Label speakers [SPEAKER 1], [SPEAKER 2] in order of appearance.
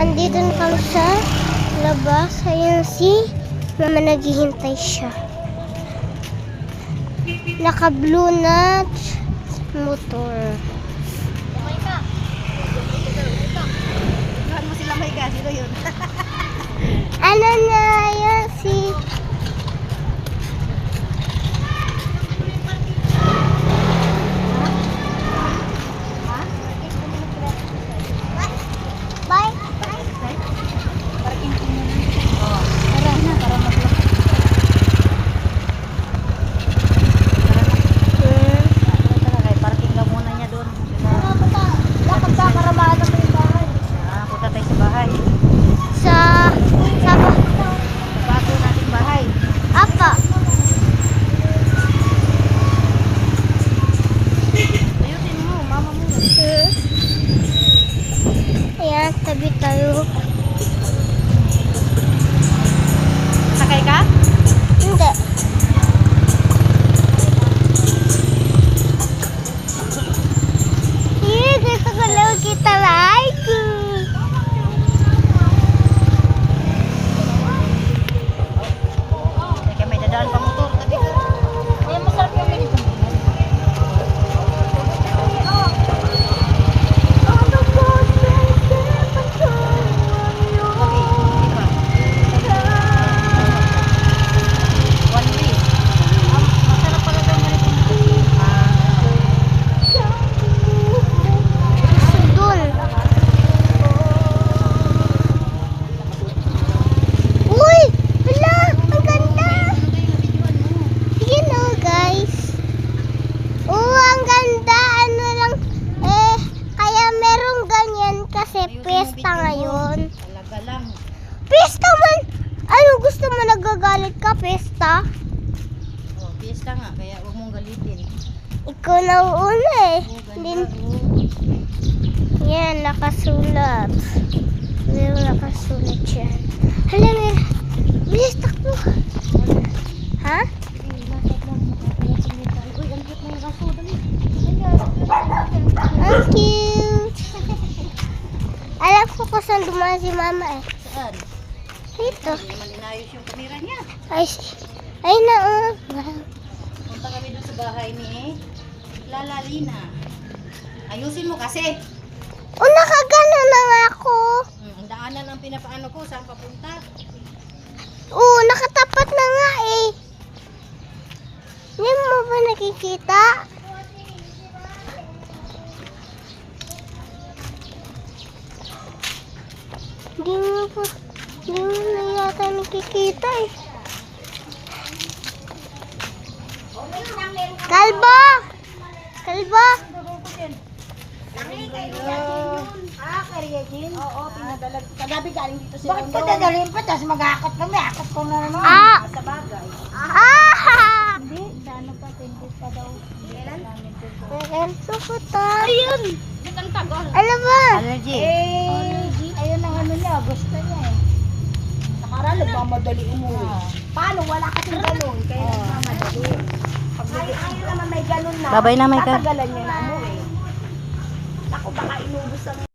[SPEAKER 1] Andito na kami sa labas. Ayan si mama naghihintay siya. Naka-blue na motor.
[SPEAKER 2] May ka. Lahat mo sila may ka. Sino yun?
[SPEAKER 1] Ano na yan si... you. Kasi
[SPEAKER 2] ayusin mo
[SPEAKER 1] pesta
[SPEAKER 2] mo.
[SPEAKER 1] ngayon.
[SPEAKER 2] Talaga lang.
[SPEAKER 1] Pesta man! Ano, gusto mo nagagalit ka, pesta?
[SPEAKER 2] Oh, fiesta nga, kaya huwag mong galitin.
[SPEAKER 1] Ikaw na una eh.
[SPEAKER 2] Oh,
[SPEAKER 1] Hindi,
[SPEAKER 2] ganda. oh.
[SPEAKER 1] yan, nakasulat. Meron nakasulat yan. Hala, mer. Bilis. Ha?
[SPEAKER 2] Uy, ang cute na yung aso. Dali.
[SPEAKER 1] Ang cute. Saan dumaan si mama eh.
[SPEAKER 2] Saan?
[SPEAKER 1] Dito.
[SPEAKER 2] Hindi naman inayos yung kamera niya.
[SPEAKER 1] Ay, ay na, oh. Wow.
[SPEAKER 2] Punta kami doon sa bahay ni Lalalina. Ayusin mo kasi.
[SPEAKER 1] Oh, nakagano na nga ako.
[SPEAKER 2] Hmm, ang daanan ang pinapaano ko. Saan papunta?
[SPEAKER 1] Oo, nakatapat na nga eh. Hindi mo ba nakikita? Hindi mo po, hindi mo na yata nakikita eh. Kalbo! Kalbo!
[SPEAKER 2] Ah, kariya din? Oo, pinadalag. Kagabi galing dito si
[SPEAKER 3] Bakit ka dadalhin pa? Tapos mag-aakot kami. Akot ko na naman.
[SPEAKER 1] Ah!
[SPEAKER 2] Sa bagay.
[SPEAKER 1] Ah!
[SPEAKER 3] Hindi. Sana pa. 20 pa daw.
[SPEAKER 2] Kailan?
[SPEAKER 1] Sukutan. Ayun! Ano ba?
[SPEAKER 2] Allergy.
[SPEAKER 3] Eh, ang ano niya. Gusto niya eh. Nakaraan, nagmamadali umuwi. Paano? Wala kasing ganun. Kaya nagmamadali. Pag ay, ayun naman may ganun na.
[SPEAKER 2] Babay na, Micah.
[SPEAKER 3] Tatagalan niya na umuwi. Naku, baka inubos ang